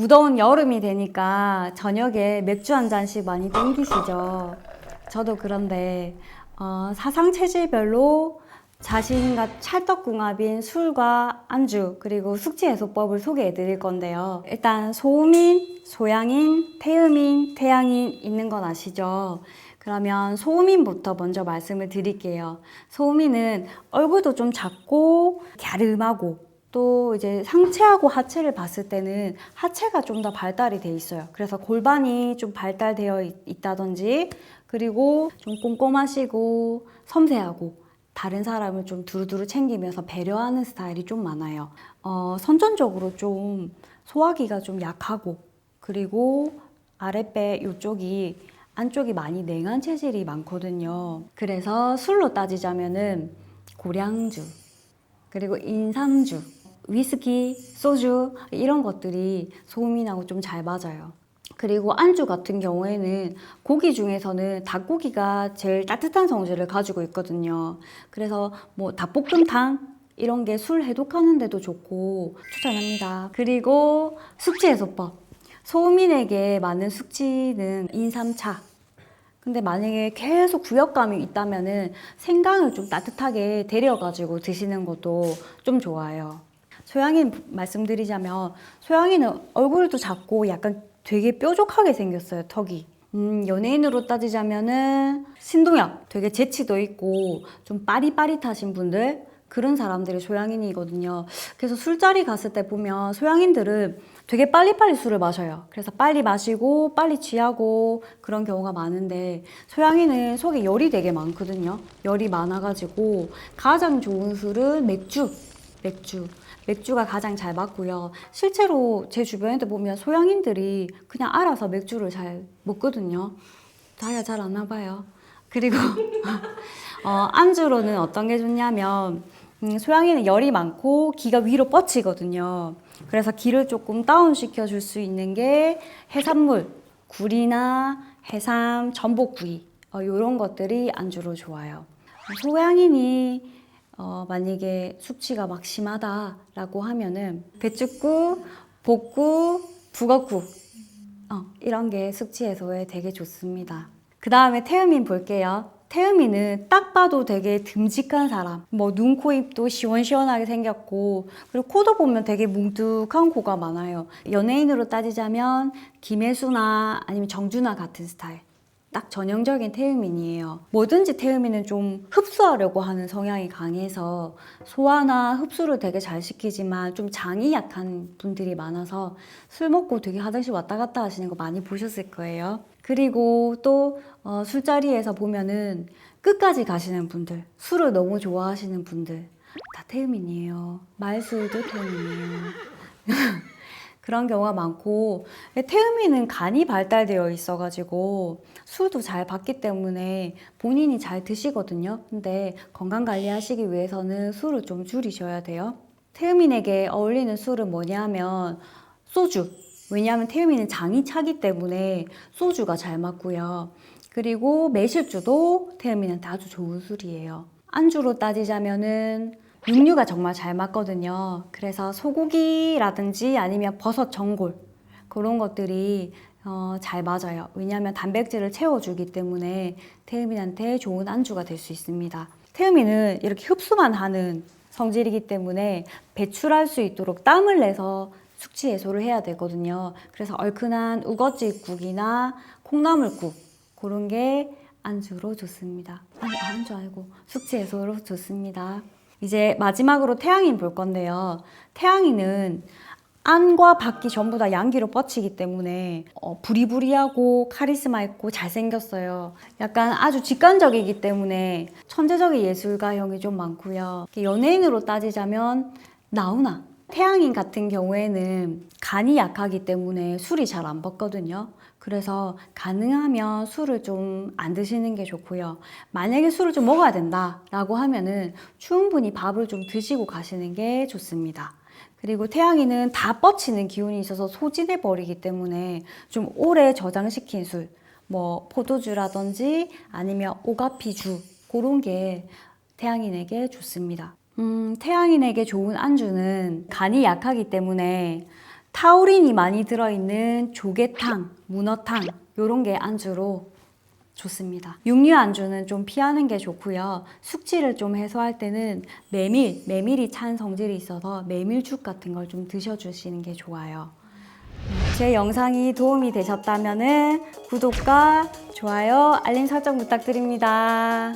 무더운 여름이 되니까 저녁에 맥주 한 잔씩 많이 땡기시죠. 저도 그런데 어, 사상 체질별로 자신과 찰떡궁합인 술과 안주 그리고 숙취 해소법을 소개해 드릴 건데요. 일단 소음인, 소양인, 태음인, 태양인 있는 건 아시죠? 그러면 소음인부터 먼저 말씀을 드릴게요. 소음인은 얼굴도 좀 작고 갸름하고 또 이제 상체하고 하체를 봤을 때는 하체가 좀 더 발달이 돼 있어요. 그래서 골반이 좀 발달되어 있- 있다든지 그리고 좀 꼼꼼하시고 섬세하고 다른 사람을 좀 두루두루 챙기면서 배려하는 스타일이 좀 많아요. 어, 선천적으로 좀 소화기가 좀 약하고 그리고 아랫배 이쪽이 안쪽이 많이 냉한 체질이 많거든요. 그래서 술로 따지자면은 고량주 그리고 인삼주, 위스키, 소주 이런 것들이 소음인하고 좀 잘 맞아요. 그리고 안주 같은 경우에는 고기 중에서는 닭고기가 제일 따뜻한 성질을 가지고 있거든요. 그래서 뭐 닭볶음탕 이런 게 술 해독하는 데도 좋고 추천합니다. 그리고 숙취 해소법. 소음인에게 맞는 숙취는 인삼차. 근데 만약에 계속 구역감이 있다면은 생강을 좀 따뜻하게 데려가지고 드시는 것도 좀 좋아요. 소양인 말씀드리자면 소양이는 얼굴도 작고 약간 되게 뾰족하게 생겼어요 턱이. 음, 연예인으로 따지자면은 신동엽 되게 재치도 있고 좀 빠릿빠릿하신 분들 그런 사람들이 소양인이거든요. 그래서 술자리 갔을 때 보면 소양인들은 되게 빨리빨리 술을 마셔요. 그래서 빨리 마시고 빨리 취하고 그런 경우가 많은데 소양인은 속에 열이 되게 많거든요. 열이 많아가지고 가장 좋은 술은 맥주, 맥주. 맥주가 가장 잘 맞고요. 실제로 제 주변에도 보면 소양인들이 그냥 알아서 맥주를 잘 먹거든요. 다야 잘안 와봐요. 그리고 어, 안주로는 어떤 게 좋냐면 음, 소양이는 열이 많고 기가 위로 뻗치거든요. 그래서 기를 조금 다운시켜 줄 수 있는 게 해산물, 굴이나 해삼, 전복구이 어, 이런 것들이 안주로 좋아요. 소양인이 어, 만약에 숙취가 막 심하다라고 하면은 배춧국, 복국, 북어국 어, 이런 게 숙취 해소에 되게 좋습니다. 그 다음에 태음인 볼게요. 태음인은 딱 봐도 되게 듬직한 사람. 뭐 눈, 코, 입도 시원시원하게 생겼고 그리고 코도 보면 되게 뭉툭한 코가 많아요. 연예인으로 따지자면 김혜수나 아니면 정준하 같은 스타일. 딱 전형적인 태음인이에요. 뭐든지 태음인은 좀 흡수하려고 하는 성향이 강해서 소화나 흡수를 되게 잘 시키지만 좀 장이 약한 분들이 많아서 술 먹고 되게 화장실 왔다 갔다 하시는 거 많이 보셨을 거예요. 그리고 또 어, 술자리에서 보면은 끝까지 가시는 분들, 술을 너무 좋아하시는 분들 다 태음인이에요. 말술도 태음인이에요. 그런 경우가 많고 태음인은 간이 발달되어 있어가지고 술도 잘 받기 때문에 본인이 잘 드시거든요. 근데 건강 관리하시기 위해서는 술을 좀 줄이셔야 돼요. 태음인에게 어울리는 술은 뭐냐면 소주. 왜냐하면 태음인은 장이 차기 때문에 소주가 잘 맞고요. 그리고 매실주도 태음인한테 아주 좋은 술이에요. 안주로 따지자면은 육류가 정말 잘 맞거든요. 그래서 소고기라든지 아니면 버섯 전골 그런 것들이 어, 잘 맞아요. 왜냐하면 단백질을 채워주기 때문에 태음인한테 좋은 안주가 될 수 있습니다. 태음인은 이렇게 흡수만 하는 성질이기 때문에 배출할 수 있도록 땀을 내서 숙취 해소를 해야 되거든요. 그래서 얼큰한 우거지국이나 콩나물국 그런 게 안주로 좋습니다. 아니 안주 아니고 숙취 해소로 좋습니다. 이제 마지막으로 태양인 볼 건데요. 태양인은 안과 밖이 전부 다 양기로 뻗치기 때문에 어, 부리부리하고 카리스마 있고 잘생겼어요. 약간 아주 직관적이기 때문에 천재적인 예술가형이 좀 많고요. 연예인으로 따지자면 나훈아. 태양인 같은 경우에는 간이 약하기 때문에 술이 잘안 받거든요. 그래서 가능하면 술을 좀 안 드시는 게 좋고요. 만약에 술을 좀 먹어야 된다라고 하면은 충분히 밥을 좀 드시고 가시는 게 좋습니다. 그리고 태양이는 다 뻗치는 기운이 있어서 소진해 버리기 때문에 좀 오래 저장시킨 술, 뭐 포도주라든지 아니면 오가피주 그런 게 태양인에게 좋습니다. 음, 태양인에게 좋은 안주는 간이 약하기 때문에 타우린이 많이 들어있는 조개탕, 문어탕 요런 게 안주로 좋습니다. 육류 안주는 좀 피하는 게 좋고요. 숙취를 좀 해소할 때는 메밀, 메밀이 찬 성질이 있어서 메밀죽 같은 걸 좀 드셔주시는 게 좋아요. 제 영상이 도움이 되셨다면 구독과 좋아요, 알림 설정 부탁드립니다.